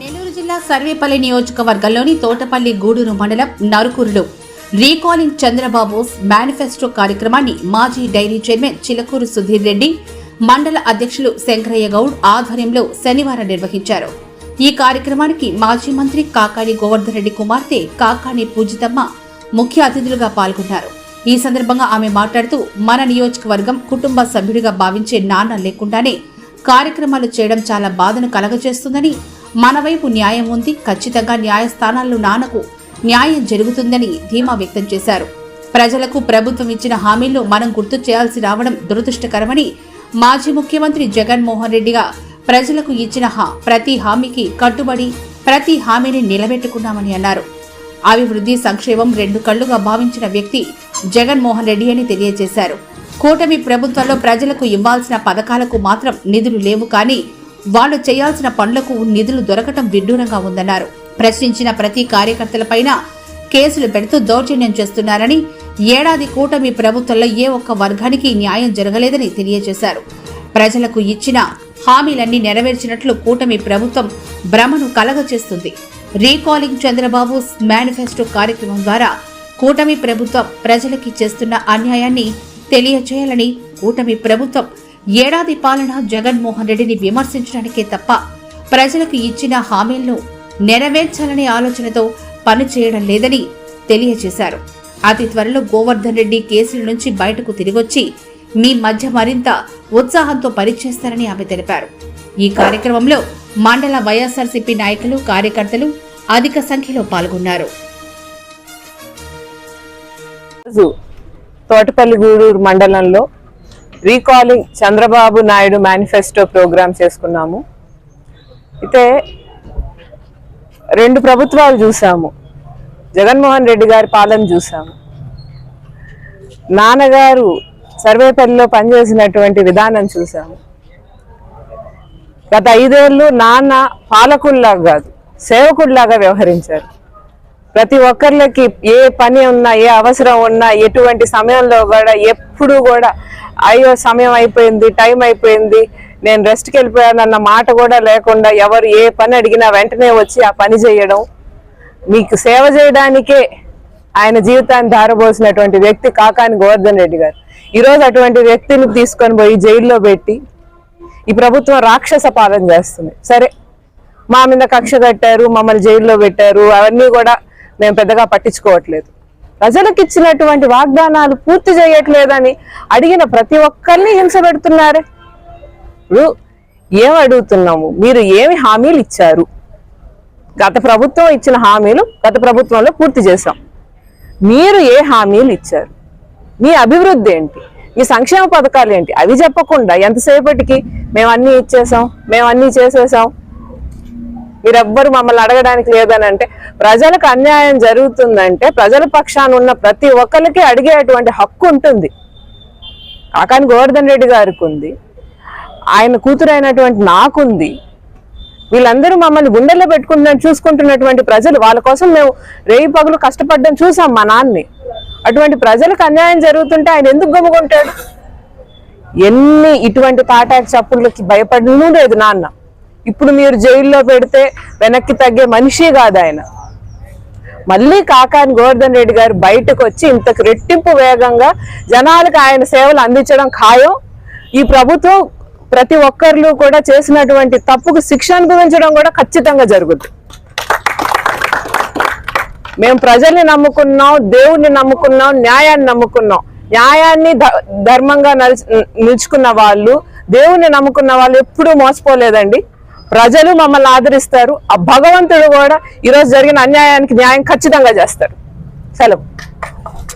నెల్లూరు జిల్లా సర్వేపల్లి నియోజకవర్గంలోని తోటపల్లి గూడూరు మండలం నరుకూరులో రీకాలింగ్ చంద్రబాబు మేనిఫెస్టో కార్యక్రమాన్ని మాజీ డైరీ చైర్మన్ చిలకూరు సుధీర్ రెడ్డి మండల అధ్యక్షులు శంకరయ్య గౌడ్ ఆధ్వర్యంలో శనివారం నిర్వహించారు. ఈ కార్యక్రమానికి మాజీ మంత్రి కాకాని గోవర్ధన్ రెడ్డి కుమార్తె కాకాని పూజితమ్మ ముఖ్య అతిథులుగా పాల్గొన్నారు. ఈ సందర్భంగా ఆమె మాట్లాడుతూ మన నియోజకవర్గం కుటుంబ సభ్యుడిగా భావించే నాన్న లేకుండానే కార్యక్రమాలు చేయడం చాలా బాధను కలగజేస్తుందని మన వైపు న్యాయం ఉంది. ఖచ్చితంగా న్యాయస్థానాల్లో నాన్నకు న్యాయం జరుగుతుందని ధీమా వ్యక్తం చేశారు. ప్రజలకు ప్రభుత్వం ఇచ్చిన హామీలు మనం గుర్తు చేయాల్సి రావడం దురదృష్టకరమని మాజీ ముఖ్యమంత్రి జగన్మోహన్ రెడ్డిగా ప్రజలకు ఇచ్చిన హా ప్రతి హామీకి కట్టుబడి ప్రతి హామీని నిలబెట్టుకున్నామని అన్నారు. అభివృద్ధి సంక్షేమం రెండు కళ్ళుగా భావించిన వ్యక్తి జగన్మోహన్ రెడ్డి అని తెలియజేశారు. కూటమి ప్రభుత్వంలో ప్రజలకు ఇవ్వాల్సిన పథకాలకు మాత్రం నిధులు లేవు కానీ వాళ్ళు చేయాల్సిన పనులకు నిధులు దొరకటం విడ్డూరంగా ఉందన్నారు. ప్రశ్నించిన ప్రతి కార్యకర్తలపైన కేసులు పెడుతూ దౌర్జన్యం చేస్తున్నారని ఏడాది కూటమి ప్రభుత్వంలో ఏ ఒక్క వర్గానికి న్యాయం జరగలేదని తెలియజేశారు. ప్రజలకు ఇచ్చిన హామీలన్నీ నెరవేర్చినట్లు కూటమి ప్రభుత్వం భ్రమను కలగచేస్తుంది రీకాలింగ్ చంద్రబాబు మేనిఫెస్టో కార్యక్రమం ద్వారా కూటమి ప్రభుత్వం ప్రజలకి చేస్తున్న అన్యాయాన్ని తెలియచేయాలని కూటమి ప్రభుత్వం ఏడాది పాలన జగన్మోహన్ రెడ్డిని విమర్శించడానికే తప్ప ప్రజలకు ఇచ్చిన హామీలను నెరవేర్చాలనే ఆలోచనతో పనిచేయడం లేదని తెలియజేశారు. అతి త్వరలో గోవర్ధన్ రెడ్డి కేసుల నుంచి బయటకు తిరిగొచ్చి మీ మధ్య మరింత ఉత్సాహంతో పనిచేస్తారని ఆమె తెలిపారు. ఈ కార్యక్రమంలో మండల వైఎస్ఆర్సీపీ నాయకులు కార్యకర్తలు అధిక సంఖ్యలో పాల్గొన్నారు. తోటపల్లి గూడూరు మండలంలో recalling Chandrababu Naidu manifesto programme చేసుకున్నాము. అయితే రెండు ప్రభుత్వాలు చూసాము. జగన్మోహన్ రెడ్డి గారి పాలన చూసాము. నాన్నగారు సర్వేపల్లిలో పనిచేసినటువంటి విధానం చూసాము. గత ఐదేళ్ళు నాన్న పాలకుల్లాగా కాదు సేవకుడిలాగా వ్యవహరించారు. ప్రతి ఒక్కరికి ఏ పని ఉన్నా ఏ అవసరం ఉన్నా ఎటువంటి సమయంలో కూడా ఎప్పుడు కూడా అయ్యో సమయం అయిపోయింది టైం అయిపోయింది నేను రెస్ట్కి వెళ్ళిపోయానన్న మాట కూడా లేకుండా ఎవరు ఏ పని అడిగినా వెంటనే వచ్చి ఆ పని చేయడం. మీకు సేవ చేయడానికే ఆయన జీవితాన్ని ధారబోసినటువంటి వ్యక్తి కాకాని గోవర్ధన్ రెడ్డి గారు. ఈరోజు అటువంటి వ్యక్తిని తీసుకొని పోయి జైల్లో పెట్టి ఈ ప్రభుత్వం రాక్షస పాలన చేస్తుంది. సరే మా మీద కక్ష కట్టారు మమ్మల్ని జైల్లో పెట్టారు అవన్నీ కూడా మేము పెద్దగా పట్టించుకోవట్లేదు. ప్రజలకు ఇచ్చినటువంటి వాగ్దానాలు పూర్తి చేయట్లేదని అడిగిన ప్రతి ఒక్కరిని హింస పెడుతున్నారే. ఇప్పుడు ఏం అడుగుతున్నాము? మీరు ఏమి హామీలు ఇచ్చారు? గత ప్రభుత్వం ఇచ్చిన హామీలు గత ప్రభుత్వంలో పూర్తి చేశాం. మీరు ఏ హామీలు ఇచ్చారు? మీ అభివృద్ధి ఏంటి? మీ సంక్షేమ పథకాలు ఏంటి? అవి చెప్పకుండా ఎంతసేపటికి మేము అన్నీ ఇచ్చేసాం మేము అన్నీ చేసేసాం మీరెవ్వరు మమ్మల్ని అడగడానికి లేదని అంటే ప్రజలకు అన్యాయం జరుగుతుందంటే ప్రజల పక్షాన ఉన్న ప్రతి ఒక్కరికి అడిగేటువంటి హక్కు ఉంటుంది. కాకాని గోవర్ధన్ రెడ్డి గారికి ఉంది ఆయన కూతురైనటువంటి నాకుంది. వీళ్ళందరూ మమ్మల్ని గుండెల్లో పెట్టుకుంటున్న చూసుకుంటున్నటువంటి ప్రజలు వాళ్ళ కోసం మేము రేయి పగులు కష్టపడడం చూసాం మా నాన్ని. అటువంటి ప్రజలకు అన్యాయం జరుగుతుంటే ఆయన ఎందుకు గమ్ముకుంటాడు? ఎన్ని ఇటువంటి తాటాకి చప్పుళ్ళకి భయపడను లేదు నాన్న. ఇప్పుడు మీరు జైల్లో పెడితే వెనక్కి తగ్గే మనిషి కాదు ఆయన. మళ్ళీ కాకాని గోవర్ధన్ రెడ్డి గారు బయటకు వచ్చి ఇంతకు రెట్టింపు వేగంగా జనాలకు ఆయన సేవలు అందించడం ఖాయం. ఈ ప్రభుత్వం ప్రతి ఒక్కరు కూడా చేసినటువంటి తప్పుకు శిక్ష అనుభవించడం కూడా ఖచ్చితంగా జరుగుతుంది మేము ప్రజల్ని నమ్ముకున్నాం దేవుణ్ణి నమ్ముకున్నాం న్యాయాన్ని నమ్ముకున్నాం. న్యాయాన్ని ధర్మంగా నిలుచుకున్న వాళ్ళు దేవుణ్ణి నమ్ముకున్న వాళ్ళు ఎప్పుడూ మోసపోలేదండి. ప్రజలు మమ్మల్ని ఆదరిస్తారు. ఆ భగవంతుడు కూడా ఈరోజు జరిగిన అన్యాయానికి న్యాయం ఖచ్చితంగా చేస్తారు. సెలవు.